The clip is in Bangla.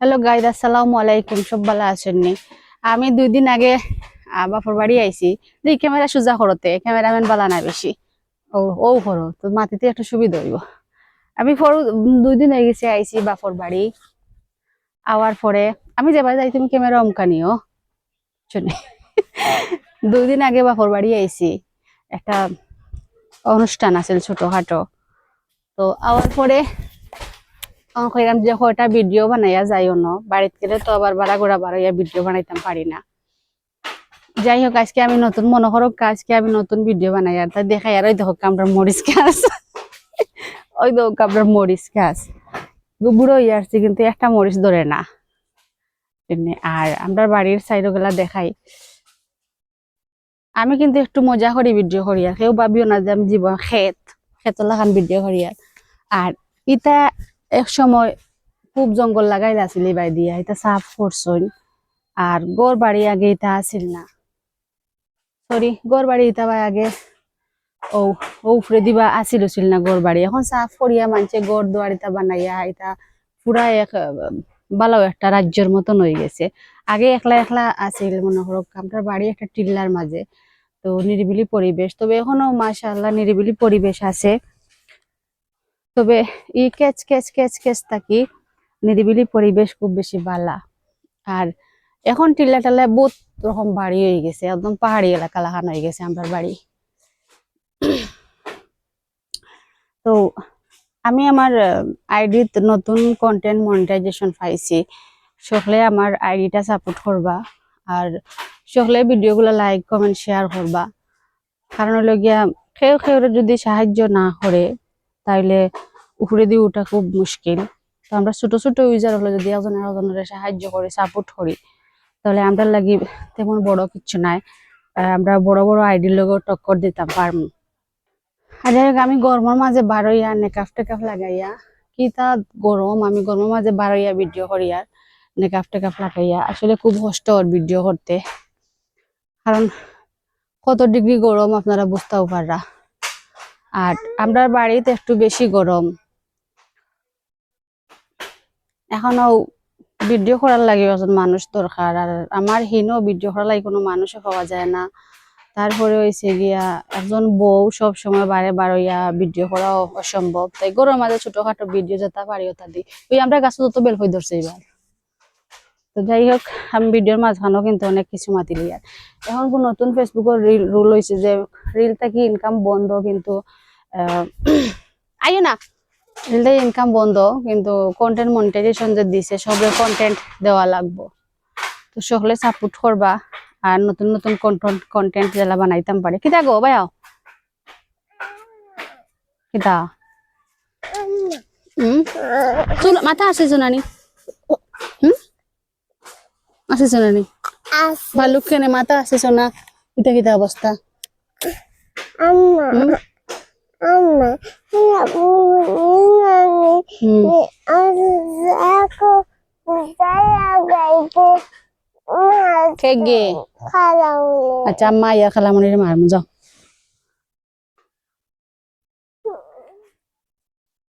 হ্যালো গাইদ আসসালামু আলাইকুম সব ভালো আছেননি আমি দুই দিন আগে বাপর বাড়ি আইছি। দুই ক্যামেরা সোজা করতে ক্যামেরাম্যান বালা না বেশি। ও ও করো, তো মাটিতে একটু সুবিধা হইব। আমি দুই দিন হয়ে গেছে আইছি বাপর বাড়ি। আওয়ার পরে, আমি যেবার যাই, তুমি ক্যামেরা অমকানিও শুনে। দুই দিন আগে বাপর বাড়ি আইছি। একটা অনুষ্ঠান আছে ছোটখাটো। তো আওয়ার পরে আমার কইলাম যে কয়টা ভিডিও বানাইয়া যাইও ন, বাড়িতে গেলে তো আবার বাড়া গোড়া বাড়াইয়া ভিডিও বানাইতাম পারি না। যাই হোক আজকে আমি নতুন মনে করো আজকে আমি নতুন ভিডিও বানাই আর তা দেখাই আর ওই দেখো আমরা মরিচ গাছ ওই দেখো আমরা মরিচ গাছ বুড়ো হয়ে আসছে, কিন্তু একটা মরিচ ধরে না। আর আমরা বাড়ির সাইডগুলা দেখাই। আমি কিন্তু একটু মজা করি ভিডিও করি আর কেউ ভাবিও না যে আমি জীবন খেত খেত খান ভিডিও করি আর ইটা এক সময় খুব জঙ্গল লাগাই আছিল বাই দিয়া, এটা সাফ করছইন। আর গোর বাড়ি আগে এটা আছিল না। সরি গোর বাড়ি এটা বাই আগে ও ও উপরে দিবা আছিল ছিল না গোর বাড়ি। এখন সাফ করিয়া মানছে গোর দুয়ার এটা বানাইয়া এটা পুরা এক ভালো একটা রাজ্যের মতন হয়ে গেছে। আগে একলা একলা আছিল মনে করো, আপনার বাড়ি একটা টিল্লার মাঝে, তো নিরিবিলি পরিবেশ। তবে এখনও মাশাআল্লাহ নিরিবিলি পরিবেশ আছে। তবে ই ক্যাচ ক্যাচ ক্যাচ ক্যাচ থাকি নিরিবিলি পরিবেশ খুব বেশি বালা। আর এখন টিলা টালা বহুত রকম বাড়ি হয়ে গেছে, একদম পাহাড়ি এলাকা লাগানো হয়ে গেছে আমার বাড়ি। তো আমি আমার আইডিত নতুন কন্টেন্ট মনিটাইজেশন পাইছি। সকলে আমার আইডিটা সাপোর্ট করবা আর সকলে ভিডিওগুলো লাইক কমেন্ট শেয়ার করবা। কারণ হলো গিয়া কেউ কেউ যদি সাহায্য না করে তাইলে উপরে দিয়ে ওঠা খুব মুশকিল। তো আমরা ছোট ছোট ইউজার হলে যদি একজন আরেকজনের সাহায্য করি সাপোর্ট করি, তাহলে আমরা লাগি তেমন বড় কিছু নাই। আমরা বড় বড় আইডির লোক টক্কর দিতাম পারমু। আর আমি গরমের মাঝে বারোইয়া নেকাফ টেকাফ লাগাইয়া, কি তা গরম, আমি গরমের মাঝে বারোইয়া ভিডিও করি আর নেকাফ টেকাফ লাগাইয়া। আসলে খুব কষ্ট ওর ভিডিও করতে। কারণ কত ডিগ্রি গরম আপনারা বুঝতেও পাররা। আর আমরা বাড়িতে একটু বেশি গরম। এখনও ভিডিও করার লাগে একজন মানুষ দরকার, আর আমার হিনও ভিডিও করার লাগে কোনো মানুষও পাওয়া যায় না। তারপরে হয়েছে গিয়া একজন বউ সব সময় বারে বারোইয়া ভিডিও করা অসম্ভব। তাই গরম মাঝে ছোটখাটো ভিডিও যেতে পারি ওটা দি ওই আমরা গাছ যত বেল হয়ে ধরছে এবার। তো যাই হোক, আমি ভিডিওর মাঝখানেও কিন্তু অনেক কিছু মাতিলি আর। এখন কোন নতুন ফেসবুকের রিল রুল হয়েছে যে রিল থেকে ইনকাম বন্ধ কিন্তু আইও না। রিলটা ইনকাম বন্ধ, কিন্তু কন্টেন্ট মনিটাইজেশন যে দিছে, সবে কন্টেন্ট দেওয়া লাগবো। তো সকলে সাপোর্ট করবা আর নতুন নতুন কন্টেন্ট কন্টেন্ট যেলা বানাইতাম পারে। কিতা গো ভাইয়া কিতা? হুম মাথা আছে জোনানি হুম আছে জোনানি ভালুক কেনে মাথা আছে সোনা কিতা কিতা অবস্থা Amma, হুম amma, ina buni হুম ni arzako saya gaibe কে গে kalau আচ্ছা আম্মা ইয়া খালামনির মারমু যাও